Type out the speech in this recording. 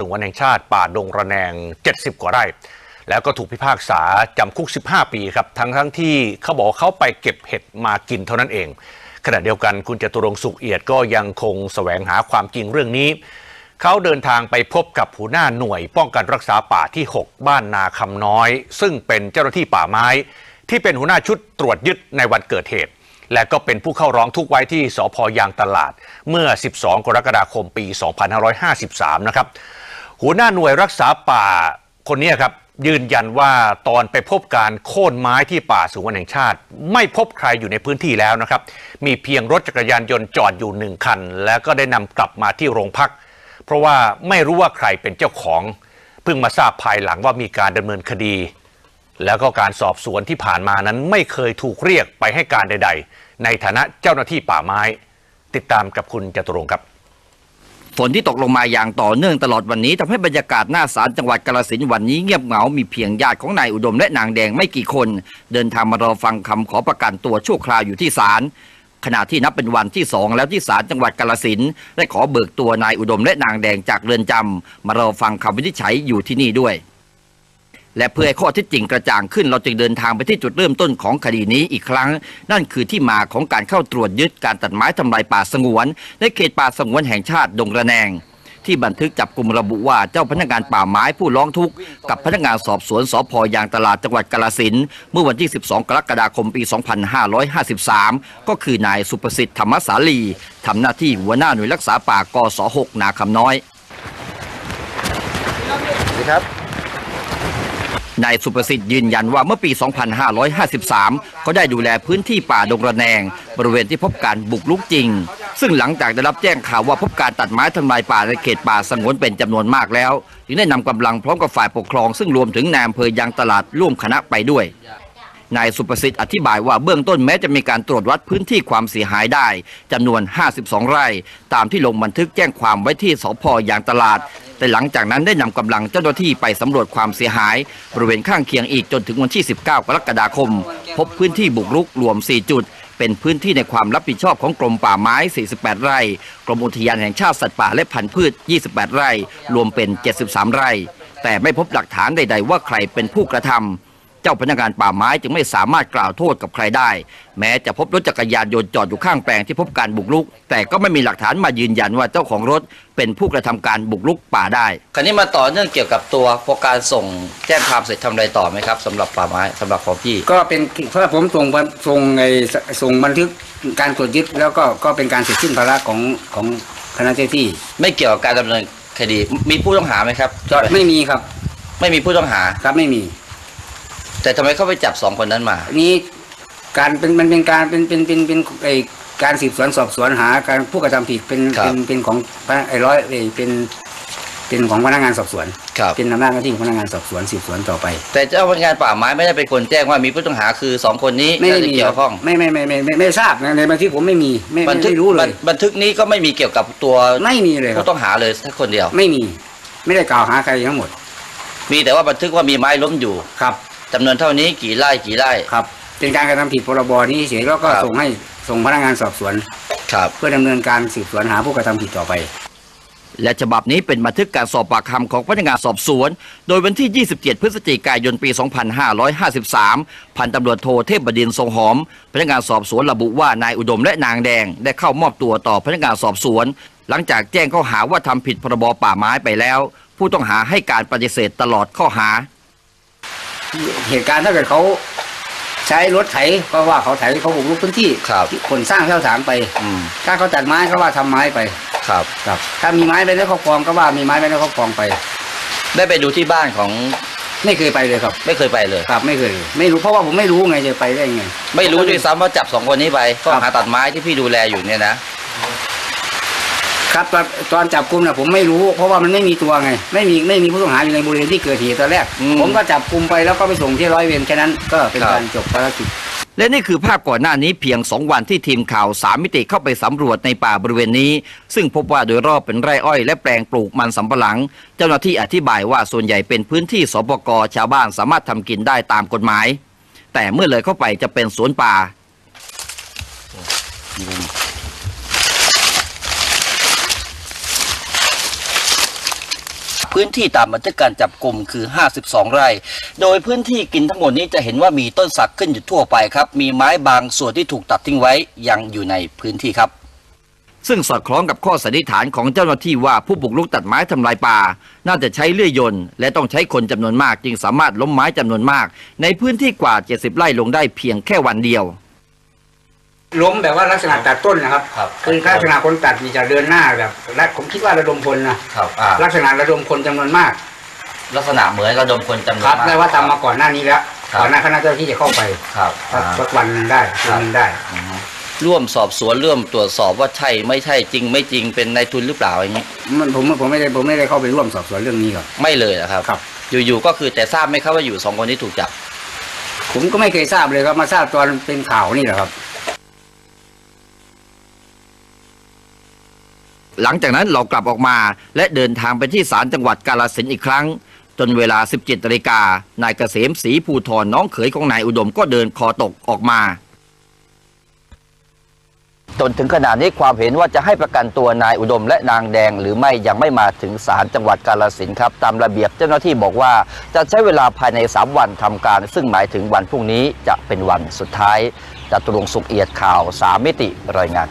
สงวนแห่งชาติป่าดงระแนง 70 กว่าไร่ แล้วก็ถูกพิพากษาจำคุก 15 ปีครับ ทั้งทั้งที่เขาบอกเขาไปเก็บเห็ดมากินเท่านั้นเอง ขณะเดียวกันคุณจตุรงสุขเอียดก็ยังคงแสวงหาความจริงเรื่องนี้ เขาเดินทางไปพบกับหัวหน้าหน่วย ป้องกันรักษาป่าที่ 6 บ้านนาคำน้อย ซึ่งเป็นเจ้าหน้าที่ป่าไม้ ที่เป็นหัวหน้าชุดตรวจยึดในวันเกิดเหตุ และก็เป็นผู้เข้าร้องทุกไว้ที่สพยางตลาด เมื่อ 12 กรกฎาคมปี 2553 นะครับ หัวหน้าหน่วยรักษาป่าคนนี้ครับ ยืนยันว่าตอนไปพบการโค่นไม้ที่ป่าสูงวนแห่งชาติ ไม่พบใครอยู่ในพื้นที่แล้วนะครับ มีเพียงรถจักรยานยนต์จอดอยู่หนึ่งคัน แล้วก็ได้นำกลับมาที่โรงพัก เพราะว่าไม่รู้ว่าใครเป็นเจ้าของ เพิ่งมาทราบภายหลังว่ามีการดำเนินคดี แล้วก็การสอบสวนที่ผ่านมานั้นไม่เคยถูกเรียกไปให้การใด ๆ ในฐานะเจ้าหน้าที่ป่าไม้ ติดตามกับคุณจตุรงค์ครับ ฝนที่ตกลงมาอย่างต่อเนื่องตลอดวันนี้ทำให้บรรยากาศหน้าศาลจังหวัดกาลสินวันนี้เงียบเหงา มีเพียงญาติของนายอุดมและนางแดงไม่กี่คน เดินทางมารอฟังคำขอประกันตัวชั่วคราวอยู่ที่ศาลขณะที่นับเป็นวันที่สองแล้วที่ศาลจังหวัดกาลสินได้ขอเบิกตัวนายอุดมและนางแดงจากเรือนจำมารอฟังคำวินิจฉัยอยู่ที่นี่ด้วย และเพื่อให้ข้อเท็จจริงกระจ่างขึ้นเราจึงเดินทางไปที่จุดเริ่มต้นของคดีนี้อีกครั้ง นั่นคือที่มาของการเข้าตรวจยึดการตัดไม้ทำลายป่าสงวนในเขตป่าสงวนแห่งชาติดงระแนง ที่บันทึกจับกลุ่มระบุว่าเจ้าพนักงานป่าไม้ผู้ร้องทุกข์กับพนักงานสอบสวนสพยางตลาดจังหวัดกาฬสินธุ์เมื่อวันที่ 12 กรกฎาคมปี 2553 ก็คือนายสุประสิทธิ์ธรรมสาลีทำหน้าที่หัวหน้าหน่วยรักษาป่ากส 6 นาคำน้อยสวัสดีครับ นายสุประสิทธิ์ยืนยันว่าเมื่อปี 2553 เขาได้ดูแลพื้นที่ป่าดงระแนง บริเวณที่พบการบุกรุกจริง ซึ่งหลังจากได้รับแจ้งข่าวว่าพบการตัดไม้ทำลายป่าในเขตป่าสงวนเป็นจำนวนมากแล้ว จึงได้นำกำลังพร้อมกับฝ่ายปกครอง ซึ่งรวมถึงนายอำเภอยางตลาดร่วมคณะไปด้วยนายสุประสิทธิ์อธิบายว่าเบื้องต้นแม้จะมีการตรวจวัดพื้นที่ความเสียหายได้จำนวน 52 ไร่ ตามที่ลงบันทึกแจ้งความไว้ที่สพยางตลาด แต่หลังจากนั้นได้นำกำลังเจ้าหน้าที่ไปสำรวจความเสียหาย บริเวณข้างเคียงอีกจนถึงวันที่ 19 กรกฎาคม พบพื้นที่บุกรุกรวม 4 จุด เป็นพื้นที่ในความรับผิดชอบของกรมป่าไม้ 48 ไร่ กรมอุทยานแห่งชาติสัตว์ป่าและพันธุ์พืช 28 ไร่ รวมเป็น 73 ไร่ แต่ไม่พบหลักฐานใด ๆ ว่าใครเป็นผู้กระทำ เจ้าพนักงานป่าไม้จึงไม่สามารถกล่าวโทษกับใครได้ แม้จะพบรถจักรยานยนต์จอดอยู่ข้างแปลงที่พบการบุกรุก แต่ก็ไม่มีหลักฐานมายืนยันว่าเจ้าของรถเป็นผู้กระทำการบุกรุกป่าได้ คราวนี้มาต่อเนื่องเกี่ยวกับตัวพอการส่งแจ้งความเสร็จทำอะไรต่อไหมครับสำหรับป่าไม้สำหรับของพี่ก็เป็นเพราะผมส่งบันส่งไอ้สส่งบันทึกการตรวจยึดแล้วก็ก็เป็นการเสร็จสิ้นภาระของของคณะเจ้าหน้าที่ไม่เกี่ยวกับการดำเนินคดีมีผู้ต้องหาไหมครับ ก็ไม่มีครับ ไม่มีผู้ต้องหาครับไม่มี แต่ทำไมเขาไปจับสองคนนั้นมาอันนี้การเป็นมันเป็นการเป็นเป็นเป็นเป็นไอ้การสืบสวนสอบสวนหาการผู้กระทำผิดเป็นครับเป็นเป็นของพนักไอ้ร้อยไอ้เป็นเป็นของพนักงานสอบสวนครับเป็นอำนาจหน้าที่ของพนักงานสอบสวนสืบสวนต่อไป แต่เจ้าพนักงานป่าไม้ไม่ได้เป็นคนแจ้งว่ามีผู้ต้องหาคือสองคนนี้ไม่ได้น่าจะมีเกี่ยวข้องไม่ไม่ไม่ไม่ไม่ไม่ทราบนะในบันทึกผมไม่มีไม่บัไม่นทึกไม่รู้เลบัยนบันทึกนี้ก็ไม่มีเกี่ยวกับตัวไม่มีเลยครับผู้ต้องหาเลยสักคนเดียว ไม่มี ไม่ได้กล่าวหาใครทั้งหมด มีแต่ว่าบันทึกว่ามีไม้ล้มอยู่ครับ จำนวนเท่านี้กี่ไร่กี่ไร่ ครับ เป็นการกระทำผิดพรบนี้เฉยแล้วก็ครับ ส่งให้ส่งพนักงานสอบสวน ครับ เพื่อดำเนินการสืบสวนหาผู้กระทำผิดต่อไป และฉบับนี้เป็นบันทึกการสอบปากคำของพนักงานสอบสวน โดยวันที่ 27 พฤศจิกายน ปี 2553 พันตำรวจโทเทพบดินทร์ทรงหอม พนักงานสอบสวนระบุว่านายอุดมและนางแดง ได้เข้ามอบตัวต่อพนักงานสอบสวน หลังจากแจ้งข้อหาว่าทำผิดพรบป่าไม้ไปแล้ว ผู้ต้องหาให้การปฏิเสธตลอดข้อหา เหตุการณ์ถ้าเกิดเขาใช้รถไถก็ว่าเขาไถเขาบุกรุกพื้นที่ครับที่คนสร้างเท่าถางไป อืมถ้าเขาตัดไม้ก็ว่าทำไม้ไปครับ ครับ ถ้ามีไม้ไปในครอบครองก็ว่ามีไม้ไปในครอบครองไป ได้ไปดูที่บ้านของไม่เคยไปเลยครับ ไม่เคยไปเลยครับ ไม่เคย ไม่รู้เพราะว่าผมไม่รู้ไงจะไปได้ไงไม่รู้ด้วยซ้ำว่าจับสองคนนี้ไปข้อครัหาบตัดไม้ที่พี่ดูแลอยู่เนี่ยนะ ครับตอนตอนจับกลุ่มนะผมไม่รู้ เพราะว่ามันไม่มีตัวไง ไม่มีไม่มีผู้ต้องหาอยู่ในบริเวณที่เกิดเหตุตอนแรก อืม ผมก็จับกลุ่มไปแล้วก็ไปส่งที่ร้อยเวรแค่นั้นก็เป็นครับการจบภารกิจ และนี่คือภาพก่อนหน้านี้เพียง 2 วันที่ทีมข่าวสามมิติเข้าไปสำรวจในป่าบริเวณนี้ ซึ่งพบว่าโดยรอบเป็นไร่อ้อยและแปลงปลูกมันสำปะหลัง เจ้าหน้าที่อธิบายว่าส่วนใหญ่เป็นพื้นที่สปกชาวบ้านสามารถทำกินได้ตามกฎหมาย แต่เมื่อเลยเข้าไปจะเป็นสวนป่าค พื้นที่ตามบันทึกการจับกลุ่มคือ 52 ไร่ โดยพื้นที่กินทั้งหมดนี้จะเห็นว่ามีต้นสักขึ้นอยู่ทั่วไปครับ มีไม้บางส่วนที่ถูกตัดทิ้งไว้ยังอยู่ในพื้นที่ครับ ซึ่งสอดคล้องกับข้อสันนิษฐานของเจ้าหน้าที่ว่าผู้บุกรุกตัดไม้ทำลายป่า น่าจะใช้เลื่อยยนต์และต้องใช้คนจำนวนมาก จึงสามารถล้มไม้จำนวนมาก ในพื้นที่กว่า 70 ไร่ลงได้เพียงแค่วันเดียว ล้มแบบว่าลักษณะตัดต้นนะครับครับคือลักษณะคนตัดมีจะเดินหน้าแบบและผมคิดว่าระดมพลนะครับลักษณะระดมคนจำนวนมาก ลักษณะเหมือนระดมคนจำนวนครับมาก ได้ว่าทำมาก่อนหน้านี้แล้วครับ ก่อนหน้าคณะเจ้าหน้าที่จะเข้าไปครับสักสักวันหนึงได้คืนหนึงได้ร่วมสอบสวนร่วมตรวจสอบว่าใช่ไม่ใช่จริง ไม่จริงเป็นนายทุนหรือเปล่าอย่างนี้มันผมผมไม่ได้ผมไม่ได้เข้าไปร่วมสอบสวนเรื่องนี้ครับ ไม่เลยนะครับ ครับ อยู่ๆก็คือแต่ทราบไหมครับว่าอยู่สองคนที่ถูกจับ ผมก็ไม่เคยทราบเลยครับมาทราบตอนเป็นข่าวนี่แหละครับ หลังจากนั้นเรากลับออกมา และเดินทางไปที่ศาลจังหวัดกาลสินอีกครั้ง จนเวลา 17นาฬิกานายเกษมศรีภูธรน้องเขยของนายอุดมก็เดินคอตกออกมา จนถึงขนาดนี้ความเห็นว่าจะให้ประกันตัวนายอุดมและนางแดง หรือไม่ยังไม่มาถึงศาลจังหวัดกาลสินครับ ตามระเบียบเจ้าหน้าที่บอกว่าจะใช้เวลาภายใน 3 วันทำการ ซึ่งหมายถึงวันพรุ่งนี้จะเป็นวันสุดท้ายจตุรงสุขเอียดข่าวสามมิติรายงาน